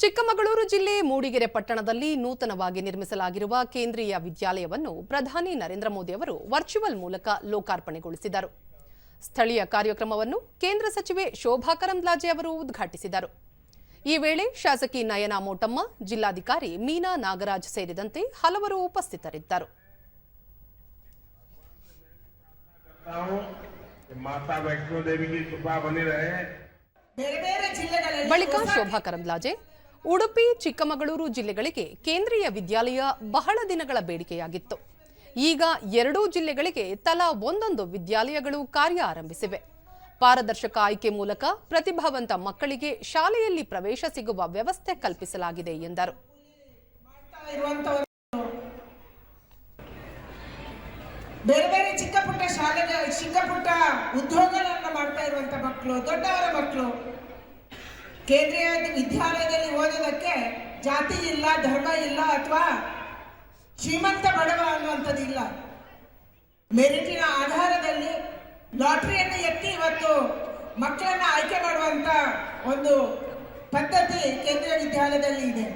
ಚಿಕ್ಕಮಗಳೂರು ಜಿಲ್ಲೆ ಮೂಡಿಗೆರೆ ಪಟ್ಟಣದಲ್ಲಿ ನೂತನವಾಗಿ ನಿರ್ಮಿಸಲಾಗಿರುವ ಕೇಂದ್ರೀಯ ವಿದ್ಯಾಲಯವನ್ನು ಪ್ರಧಾನಿ ನರೇಂದ್ರ ಮೋದಿ ಅವರು ವರ್ಚುವಲ್ ಮೂಲಕ ಲೋಕಾರ್ಪಣೆಗೊಳಿಸಿದರು. ಸ್ಥಳೀಯ ಕಾರ್ಯಕ್ರಮವನ್ನು ಕೇಂದ್ರ ಸಚಿವೆ ಶೋಭಾ ಕರಂದ್ಲಾಜೆ ಅವರು ಉದ್ಘಾಟಿಸಿದರು. ಈ ವೇಳೆ ಶಾಸಕಿ ನಯನಾ ಮೋಟಮ್ಮ ಜಿಲ್ಲಾಧಿಕಾರಿ ಮೀನಾ ನಾಗರಾಜ್ ಸೇರಿದಂತೆ ಹಲವರು ಉಪಸ್ಥಿತರಿದ್ದರು. ಬಳಿಕ ಶೋಭಾ ಕರಂದ್ಲಾಜೆ ಉಡುಪಿ, ಚಿಕ್ಕಮಗಳೂರು ಜಿಲ್ಲೆಗಳಿಗೆ ಕೇಂದ್ರೀಯ ವಿದ್ಯಾಲಯ ಬಹಳ ದಿನಗಳ ಬೇಡಿಕೆಯಾಗಿತ್ತು. ಈಗ ಎರಡೂ ಜಿಲ್ಲೆಗಳಿಗೆ ತಲಾ ಒಂದೊಂದು ವಿದ್ಯಾಲಯಗಳು ಕಾರ್ಯ ಆರಂಭಿಸಿವೆ. ಪಾರದರ್ಶಕ ಆಯ್ಕೆ ಮೂಲಕ ಪ್ರತಿಭಾವಂತ ಮಕ್ಕಳಿಗೆ ಶಾಲೆಯಲ್ಲಿ ಪ್ರವೇಶ ಸಿಗುವ ವ್ಯವಸ್ಥೆ ಕಲ್ಪಿಸಲಾಗಿದೆ ಎಂದರು. ಬೇರೆ ಬೇರೆ ಚಿಕ್ಕ ಪುಟ್ಟ ಶಾಲೆಗಳ ಚಿಕ್ಕ ಪುಟ್ಟ ಉದ್ಯೋಗಗಳನ್ನ ಮಾಡ್ತಾ ಇರುವಂತ ಮಕ್ಕಳು, ದೊಡ್ಡವರ ಮಕ್ಕಳು ಕೇಂದ್ರೀಯ ವಿದ್ಯಾಲಯದಲ್ಲಿ ಓದೋದಕ್ಕೆ ಜಾತಿ ಇಲ್ಲ, ಧರ್ಮ ಇಲ್ಲ ಅಥವಾ ಶ್ರೀಮಂತ ಬಡವ ಅನ್ನುವಂಥದ್ದು ಇಲ್ಲ ಮೆರಿಟಿನ ಆಧಾರದಲ್ಲಿ ಲಾಟ್ರಿಯನ್ನು ಎತ್ತಿ ಇವತ್ತು ಮಕ್ಕಳನ್ನು ಆಯ್ಕೆ ಮಾಡುವಂಥ ಒಂದು ಪದ್ಧತಿ ಕೇಂದ್ರೀಯ ವಿದ್ಯಾಲಯದಲ್ಲಿ ಇದೆ.